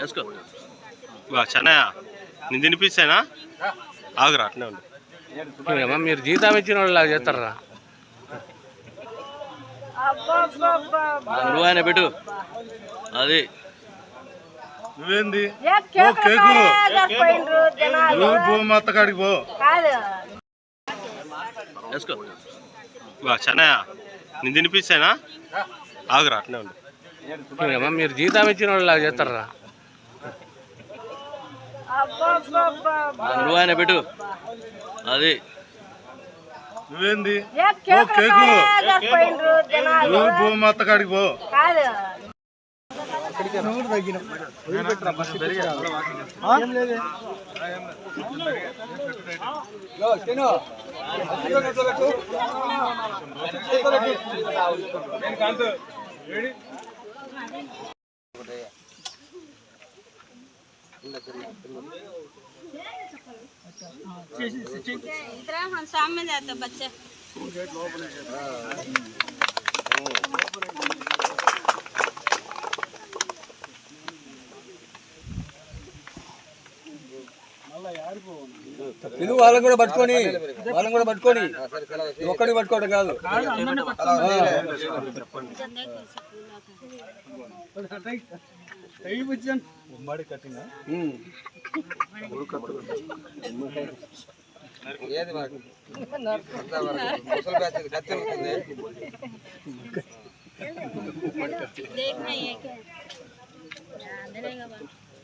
వేసుకో. వా చెన్నయ్య నేను తినిపిస్తానా ఆగురా. అట్నే ఉండు మీరు జీతం ఇచ్చిన వాళ్ళు చేస్తారా? నువ్వు ఆయన పెట్టు. అది నువ్వేంది? జనాలు. నువ్వు భూమాత కాడికి పో. కాదు. వేసుకో. చెన్నయ్య నేను తినిపిస్తానా? ఆగురా. అట్నే ఉండు ఏమో మీరు జీతం ఇచ్చిన వాళ్ళు చేస్తారా? అబ్బబ్బబ్బబ్బ. నువ్వు ఆయన పెట్టు. అది. నువ్వేంది? జనాలు. నువ్వు భూమాత కాడికి పో. నూరు తగ్గినాం इधर हम सामने जाते बच्चे। गेट ओपन है ఇది వాళ్ళని కూడా పట్టుకొని వాళ్ళని కూడా పట్టుకొని ఒక్కడిని పట్టుకోవడం కాదు ఉమ్మడి కట్టిన ఉమ్. देखना ये क्या अंदर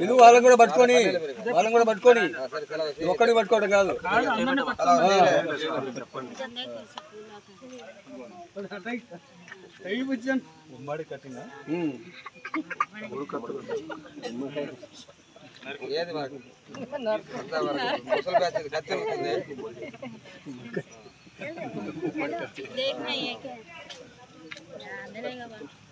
ఇది వాళ్ళని కూడా పట్టుకొని వాళ్ళని కూడా పట్టుకొని ఒక్కడిని పట్టుకోవడం కాదు ఉమ్మడి కట్టిన ఉమ్. देखना ये क्या अंदर आएगा बात हाँ हमें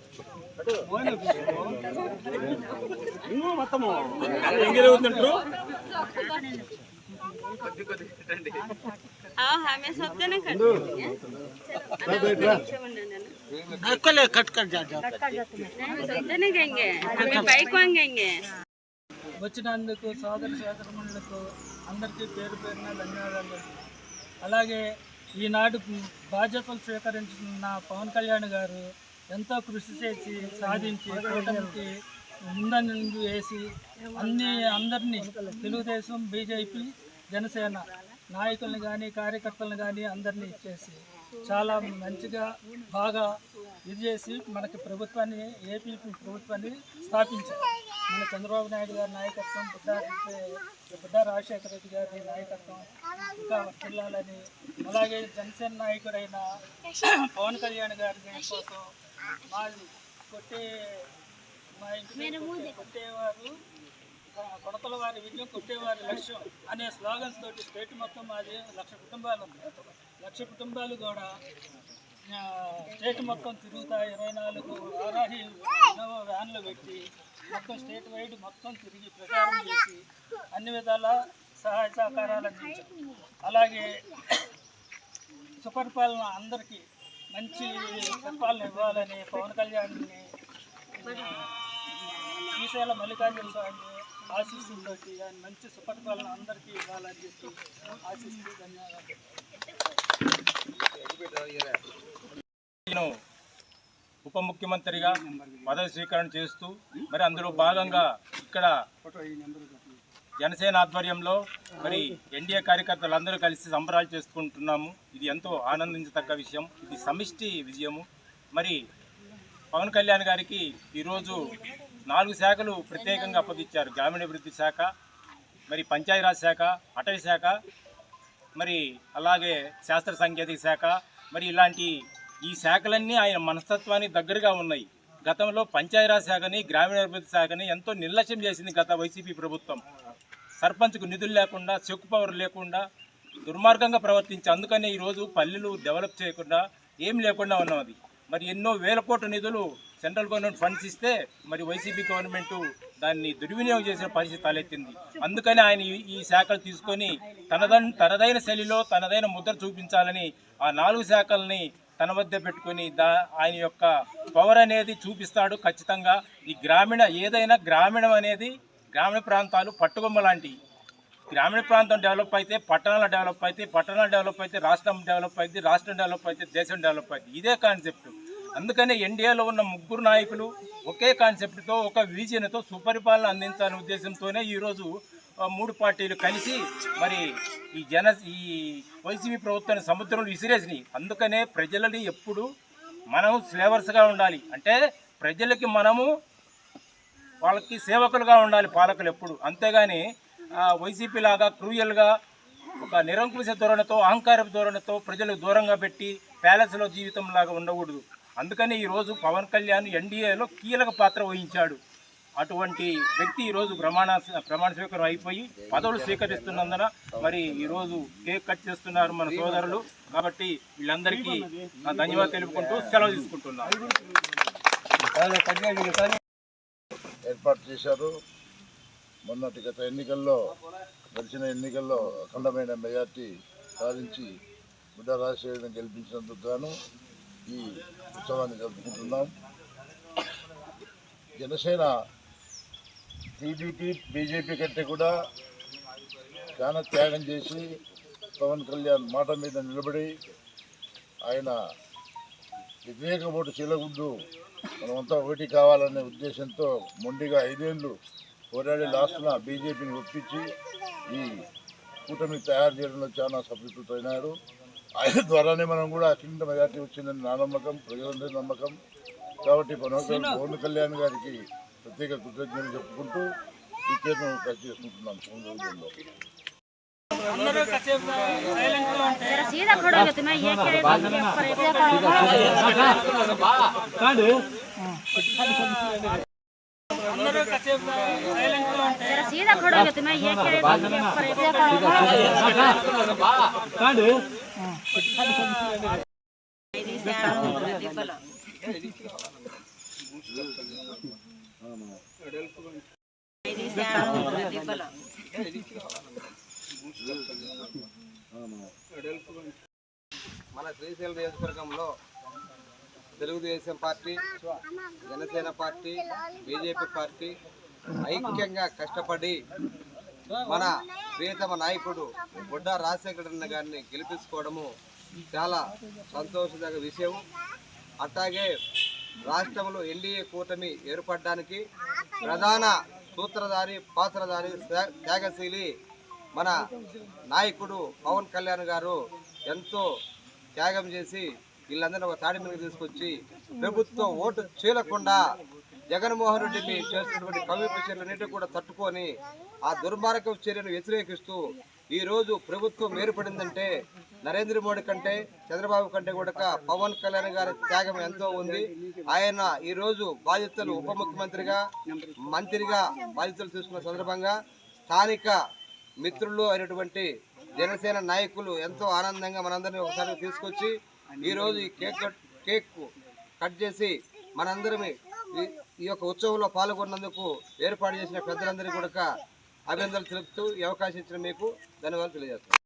सोचते ना कर కట్ కట్ नहीं सोचते नहीं कहेंगे हमें बाइक मांगेंगे వచ్చినందుకు సోదర సోదరములకు అందరికీ పేరు పేరున ధన్యవాదాలు అలాగే ఈనాడు బాధ్యతలు స్వీకరించిన పవన్ కళ్యాణ్ గారు ఎంతో కృషి చేసి సాధించి కూటమికి ముందంజ వేసి అన్ని అందరినీ తెలుగుదేశం బీజేపీ జనసేన నాయకుల్ని కానీ కార్యకర్తలను కానీ అందరినీ ఇచ్చేసి చాలా మంచిగా బాగా ఇది చేసి మనకి ప్రభుత్వాన్ని ఏపీ ప్రభుత్వాన్ని స్థాపించారు. మన చంద్రబాబు నాయుడు గారి నాయకత్వం బుద్ధ బుద్ధ రాజశేఖర రెడ్డి గారి నాయకత్వం ఇంకా పిల్లలని అలాగే జనసేన నాయకుడైన పవన్ కళ్యాణ్ గారి కోసం కొట్టే మా ఇంటి కొట్టేవారు. కొడతల వారి విజయం కొట్టేవారి లక్ష్యం అనే స్లోగన్స్ తోటి స్టేట్ మొత్తం మాది లక్ష కుటుంబాలు లక్ష కుటుంబాలు కూడా స్టేట్ మొత్తం తిరుగుతా ఇరవై నాలుగు వారాహి ఇన్నోవా వ్యాన్లు పెట్టి మొత్తం స్టేట్ వైడ్ మొత్తం తిరిగి ప్రచారం చేసి అన్ని విధాల సహాయ సహకారాలు అందించారు. అలాగే సుపరిపాలన అందరికీ మంచి పరిపాలన ఇవ్వాలని పవన్ కళ్యాణ్ని శ్రీశైల మల్లికార్జున స్వామి ఆశీస్సులతోటి ఆయన మంచి సుపరిపాలన అందరికీ ఇవ్వాలని చెప్పి ఆశిస్తూ ధన్యవాదాలు. నేను ఉప ముఖ్యమంత్రిగా పదవి స్వీకరణ చేస్తూ మరి అందులో భాగంగా ఇక్కడ జనసేన ఆధ్వర్యంలో మరి ఎన్డీఏ కార్యకర్తలు అందరూ కలిసి సంబరాలు చేసుకుంటున్నాము. ఇది ఎంతో ఆనందించదగ్గ విషయం. ఇది సమిష్టి విజయము. మరి పవన్ కళ్యాణ్ గారికి ఈరోజు నాలుగు శాఖలు ప్రత్యేకంగా అప్పగించారు. గ్రామీణాభివృద్ధి శాఖ మరి పంచాయతీరాజ్ శాఖ అటవీ శాఖ మరి అలాగే శాస్త్ర సాంకేతిక శాఖ మరి ఇలాంటి ఈ శాఖలన్నీ ఆయన మనస్తత్వానికి దగ్గరగా ఉన్నాయి. గతంలో పంచాయతీరాజ్ శాఖని గ్రామీణాభివృద్ధి శాఖని ఎంతో నిర్లక్ష్యం చేసింది గత వైసీపీ ప్రభుత్వం. సర్పంచ్కు నిధులు లేకుండా చెక్కు పవర్ లేకుండా దుర్మార్గంగా ప్రవర్తించి అందుకనే ఈరోజు పల్లెలు డెవలప్ చేయకుండా ఏం లేకుండా ఉన్నది మరి ఎన్నో వేల కోట్ల నిధులు సెంట్రల్ గవర్నమెంట్ ఫండ్స్ ఇస్తే మరి వైసీపీ గవర్నమెంట్ దాన్ని దుర్వినియోగం చేసిన పరిస్థితి తలెత్తింది. అందుకని ఆయన ఈ- ఈ శాఖలు తీసుకొని తనదన్ తనదైన శైలిలో తనదైన ముద్ర చూపించాలని ఆ నాలుగు శాఖల్ని తన వద్ద పెట్టుకొని దా ఆయన యొక్క పవర్ అనేది చూపిస్తాడు ఖచ్చితంగా. ఈ గ్రామీణ ఏదైనా గ్రామీణం అనేది గ్రామీణ ప్రాంతాలు పట్టుకొమ్మ లాంటివి గ్రామీణ ప్రాంతం డెవలప్ అయితే పట్టణాలు డెవలప్ అయితే పట్టణాలు డెవలప్ అయితే రాష్ట్రం డెవలప్ అయితే రాష్ట్రం డెవలప్ అయితే దేశం డెవలప్ అయితే. ఇదే కాన్సెప్ట్. అందుకనే ఎన్డీఏలో ఉన్న ముగ్గురు నాయకులు ఒకే కాన్సెప్ట్తో ఒక విజన్తో సుపరిపాలన అందించాలనే ఉద్దేశంతోనే ఈరోజు మూడు పార్టీలు కలిసి మరి ఈ జన ఈ వైసీపీ ప్రభుత్వాన్ని సముద్రంలో విసిరేసినాయి. అందుకనే ప్రజలని ఎప్పుడు మనం స్లేవర్స్గా ఉండాలి. అంటే ప్రజలకి మనము వాళ్ళకి సేవకులుగా ఉండాలి పాలకులు ఎప్పుడు. అంతేగాని వైసీపీ లాగా క్రూయల్గా ఒక నిరంకుశ ధోరణితో అహంకారపు ధోరణితో ప్రజలకు దూరంగా పెట్టి ప్యాలెస్లో జీవితం లాగా ఉండకూడదు. అందుకని ఈరోజు పవన్ కళ్యాణ్ ఎన్డీఏలో కీలక పాత్ర వహించాడు. అటువంటి వ్యక్తి ఈరోజు ప్రమాణ ప్రమాణ స్వీకారం అయిపోయి పదవులు స్వీకరిస్తున్నందున మరి ఈరోజు కేక్ కట్ చేస్తున్నారు మన సోదరులు. కాబట్టి వీళ్ళందరికీ ధన్యవాదాలు తెలుపుకుంటూ సెలవు తీసుకుంటున్నాను. ఏర్పాటు చేశారు. మొన్నటి గత ఎన్నికల్లో గడిచిన ఎన్నికల్లో అఖండమైన మెజార్టీ సాధించి బుడ్డ రాజశేఖరం గెలిపించినందుకు గాను ఈ ఉత్సవాన్ని జరుపుకుంటున్నాం. జనసేన టీడీపీ బీజేపీ కంటే కూడా చాలా త్యాగం చేసి పవన్ కళ్యాణ్ మాట మీద నిలబడి ఆయన వ్యతిరేక ఓటు చీలగుడ్డు మనమంతా ఒకటి కావాలనే ఉద్దేశంతో మొండిగా ఐదేళ్ళు పోరాడి లాస్ట్న బీజేపీని ఒప్పించి ఈ కూటమి తయారు చేయడంలో చాలా సఫలీకృతమైనారు. ఆయన ద్వారానే మనం కూడా అఖండ మెజార్టీ వచ్చిందని నా నమ్మకం ప్రజలందరి నమ్మకం. కాబట్టి పవన్ పవన్ కళ్యాణ్ గారికి ప్రత్యేక కృతజ్ఞతలు చెప్పుకుంటూ ఈ కేసును కట్ చేసుకుంటున్నాం सीधा खड़े हो तुम्हें ये क्या है सीधा खड़े हो तुम्हें ये क्या మన శ్రీశైలం నియోజకవర్గంలో Telugu Desam party Janasena party BJP party ఐక్యంగా కష్టపడి మన ప్రియతమ నాయకుడు బుడ్డ రాజశేఖరన్న గారిని గెలిపించుకోవడము చాలా సంతోషదగ విషయం. అట్లాగే రాష్ట్రంలో ఎన్డీఏ కూటమి ఏర్పడడానికి ప్రధాన సూత్రధారి పాత్రధారి త్యా- త్యాగశీలి మన నాయకుడు పవన్ కళ్యాణ్ గారు ఎంతో త్యాగం చేసి వీళ్ళందరినీ ఒక తాడి మీద తీసుకొచ్చి ప్రభుత్వం ఓటు చీలకుండా జగన్మోహన్ రెడ్డిని చేస్తున్నటువంటి కవిపు చర్యలన్నింటినీ కూడా తట్టుకొని ఆ దుర్మార్గ చర్యను వ్యతిరేకిస్తూ ఈరోజు ప్రభుత్వం ఏర్పడిందంటే నరేంద్ర మోడీ కంటే చంద్రబాబు కంటే కూడా పవన్ కళ్యాణ్ గారి త్యాగం ఎంతో ఉంది. ఆయన ఈరోజు బాధ్యతలు ఉప ముఖ్యమంత్రిగా మంత్రిగా బాధ్యతలు తీసుకున్న సందర్భంగా స్థానిక మిత్రులు అయినటువంటి జనసేన నాయకులు ఎంతో ఆనందంగా మనందరినీ ఒకసారి తీసుకొచ్చి ఈరోజు ఈ కేక్ కట్ కేక్ కట్ చేసి మనందరం ఈ- ఈ యొక్క ఉత్సవంలో పాల్గొన్నందుకు ఏర్పాటు చేసిన పెద్దలందరికీ కూడా అభినందనలు తెలుపుతూ ఈ అవకాశం ఇచ్చిన మీకు ధన్యవాదాలు తెలియజేస్తాను